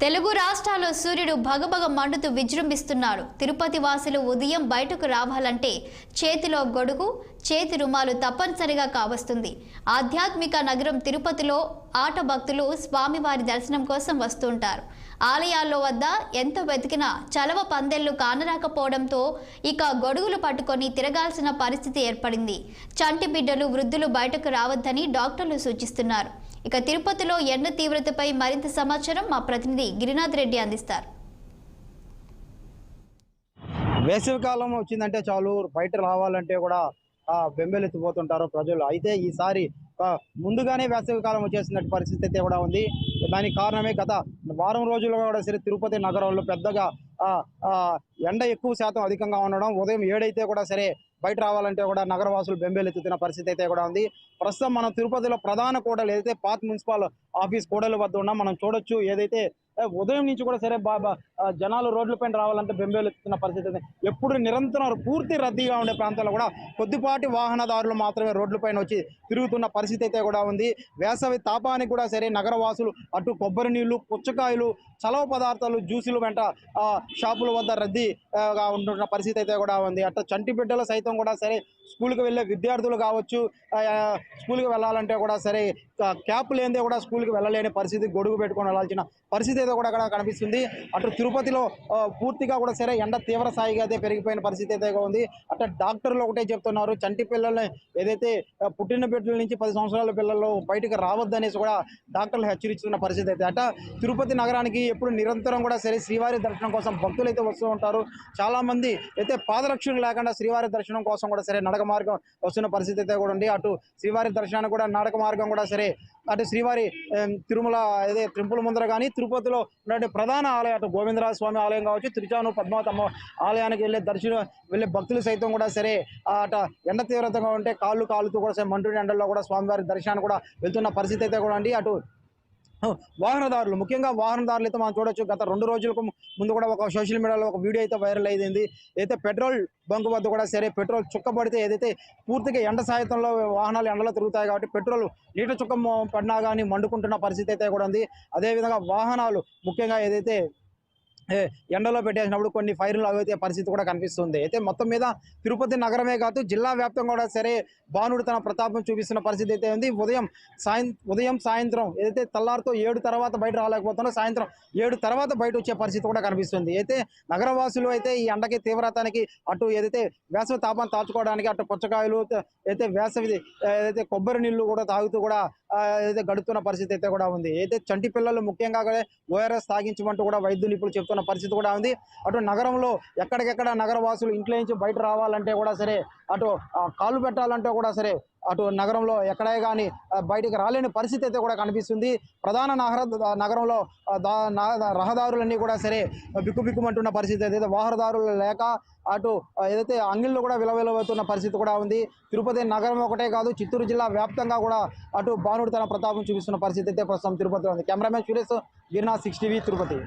తెలుగు రాష్ట్రాల్లో సూర్యుడు భగభగ మండుతూ విజృంభిస్తున్నాడు. తిరుపతి వాసులు ఉదయం బయటకు రావాలంటే చేతిలో గొడుగు చేతి రుమాలు తప్పనిసరిగా కావస్తుంది. ఆధ్యాత్మిక నగరం తిరుపతిలో ఆట భక్తులు స్వామివారి దర్శనం కోసం వస్తుంటారు. ఆలయాల్లో వద్ద ఎంత వెతికినా చలవ పందెళ్ళు కానరాకపోవడంతో ఇక గొడుగులు పట్టుకొని తిరగాల్సిన పరిస్థితి ఏర్పడింది. చంటి బిడ్డలు వృద్ధులు బయటకు రావద్దని డాక్టర్లు సూచిస్తున్నారు. ఇక తిరుపతిలో ఎండ తీవ్రతపై మరింత సమాచారం మా ప్రతినిధి గిరినాథ్ రెడ్డి అందిస్తారు. వేసవికాలం వచ్చిందంటే చాలు బయట రావాలంటే కూడా బెంబెలెత్తిపోతుంటారు ప్రజలు. అయితే ఈసారి ముందుగానే వేసవి కాలం వచ్చేసినట్టు పరిస్థితి అయితే కూడా ఉంది. దానికి కారణమే గత వారం రోజుల్లో కూడా సరే తిరుపతి నగరంలో పెద్దగా ఎండ ఎక్కువ శాతం అధికంగా ఉండడం ఉదయం ఏడైతే కూడా సరే బయట రావాలంటే కూడా నగరవాసులు బెంబేలెత్తుతున్న పరిస్థితి అయితే కూడా ఉంది. ప్రస్తుతం మనం తిరుపతిలో ప్రధాన కూడలు ఏదైతే పాత మున్సిపల్ ఆఫీస్ కూడలు వద్ద ఉన్నాం మనం చూడొచ్చు. ఏదైతే ఉదయం నుంచి కూడా సరే బాబా జనాలు రోడ్లపైన రావాలంటే బెంబేలెత్తుతున్న పరిస్థితి ఎప్పుడు నిరంతరం పూర్తి రద్దీగా ఉండే ప్రాంతాల్లో కూడా కొద్దిపాటి వాహనదారులు మాత్రమే రోడ్లపైన వచ్చి తిరుగుతున్న పరిస్థితి పరిస్థితి అయితే కూడా ఉంది. వేసవి తాపానికి కూడా సరే నగరవాసులు అటు కొబ్బరి నీళ్ళు పుచ్చకాయలు చలవ పదార్థాలు జ్యూసులు వెంట షాపుల వద్ద రద్దీగా ఉంటున్న పరిస్థితి అయితే కూడా ఉంది. అట్లా చంటి బిడ్డలు సైతం కూడా సరే స్కూల్కి వెళ్ళే విద్యార్థులు కావచ్చు స్కూల్కి వెళ్ళాలంటే కూడా సరే క్యాప్ లేనిదే కూడా స్కూల్కి వెళ్ళలేని పరిస్థితి గొడుగు పెట్టుకొని వెళ్ళాల్సిన పరిస్థితి అయితే కూడా అక్కడ కనిపిస్తుంది. అటు తిరుపతిలో పూర్తిగా కూడా సరే ఎండ తీవ్ర స్థాయిగా అయితే పెరిగిపోయిన పరిస్థితి అయితే ఉంది. అట్లా డాక్టర్లు ఒకటే చెప్తున్నారు చంటి పిల్లల్ని ఏదైతే పుట్టిన బిడ్డల నుంచి పది సంవత్సరాల పిల్లలు బయటకు రావద్దనేసి కూడా డాక్టర్లు హెచ్చరిస్తున్న పరిస్థితి అయితే. అట తిరుపతి నగరానికి ఎప్పుడు నిరంతరం కూడా సరే శ్రీవారి దర్శనం కోసం భక్తులు అయితే వస్తూ ఉంటారు. చాలా మంది అయితే పాదరక్షణ లేకుండా శ్రీవారి దర్శనం కోసం కూడా సరే నడక మార్గం వస్తున్న పరిస్థితి అయితే కూడా ఉంది. అటు శ్రీవారి దర్శనానికి కూడా నడక మార్గం కూడా సరే అటు శ్రీవారి తిరుమల అదే ట్రింపుల్ ముందర కానీ తిరుపతిలో ఉన్నటువంటి ప్రధాన ఆలయం అటు గోవిందరాజ స్వామి ఆలయం కావచ్చు తిరుచాను పద్మావతమ్మ ఆలయానికి వెళ్ళే దర్శనం వెళ్ళే భక్తులు సైతం కూడా సరే అట ఎండ తీవ్రతగా ఉంటే కాళ్ళు కాలుతూ కూడా సరే మంటుడి ఎండల్లో కూడా స్వామి స్వామివారి దర్శనానికి కూడా వెళ్తున్న పరిస్థితి అయితే కూడా అండి. అటు వాహనదారులు ముఖ్యంగా వాహనదారులు అయితే మనం చూడొచ్చు. గత రెండు రోజులకు ముందు కూడా ఒక సోషల్ మీడియాలో ఒక వీడియో అయితే వైరల్ అయింది. అయితే పెట్రోల్ బంక్ వద్ద కూడా సరే పెట్రోల్ చుక్కబడితే ఏదైతే పూర్తిగా ఎండ సాయంత్రంలో వాహనాలు ఎండలో తిరుగుతాయి కాబట్టి పెట్రోల్ నీట చుక్క పడినా కానీ మండుకుంటున్న పరిస్థితి అయితే కూడా ఉంది. అదేవిధంగా వాహనాలు ముఖ్యంగా ఏదైతే ఎండలో పెట్టేసినప్పుడు కొన్ని ఫైర్లు అవైతే పరిస్థితి కూడా కనిపిస్తుంది. అయితే మొత్తం మీద తిరుపతి నగరమే కాదు జిల్లా వ్యాప్తంగా కూడా సరే బాణుడు తన ప్రతాపం చూపిస్తున్న పరిస్థితి అయితే ఉంది. ఉదయం సాయం ఉదయం సాయంత్రం ఏదైతే తెల్లారితో ఏడు తర్వాత బయట రాలేకపోతున్నా సాయంత్రం ఏడు తర్వాత బయట వచ్చే పరిస్థితి కూడా కనిపిస్తుంది. అయితే నగరవాసులు అయితే ఈ ఎండకి తీవ్రతానికి అటు ఏదైతే వేసవి తాపాన్ని తాచుకోవడానికి అటు పుచ్చకాయలు అయితే వేసవి ఏదైతే కొబ్బరి నీళ్ళు కూడా తాగుతూ కూడా ఏదైతే గడుపుతున్న పరిస్థితి అయితే కూడా ఉంది. అయితే చంటి పిల్లలు ముఖ్యంగా ఓఆర్ఎస్ తాగించమంటూ కూడా వైద్యులు ఇప్పుడు చెప్తున్న పరిస్థితి కూడా ఉంది. అటు నగరంలో ఎక్కడికెక్కడ నగరవాసులు ఇంట్లో నుంచి బయట రావాలంటే కూడా సరే అటు కాలు పెట్టాలంటే కూడా సరే అటు నగరంలో ఎక్కడే కానీ బయటికి రాలేని పరిస్థితి అయితే కూడా కనిపిస్తుంది. ప్రధాన నగర నగరంలో రహదారులన్నీ కూడా సరే బిక్కుబిక్కుమంటున్న పరిస్థితి అయితే వాహనదారులు లేక అటు ఏదైతే అంగిళ్ళు కూడా విలవిలవుతున్న పరిస్థితి కూడా ఉంది. తిరుపతి నగరం ఒకటే కాదు చిత్తూరు జిల్లా వ్యాప్తంగా కూడా అటు బాణుడు తన ప్రతాపం చూపిస్తున్న పరిస్థితి అయితే ప్రస్తుతం తిరుపతిలో ఉంది. కెమెరామెన్ సురేష్ గిరినా సిక్స్ టీవీ తిరుపతి.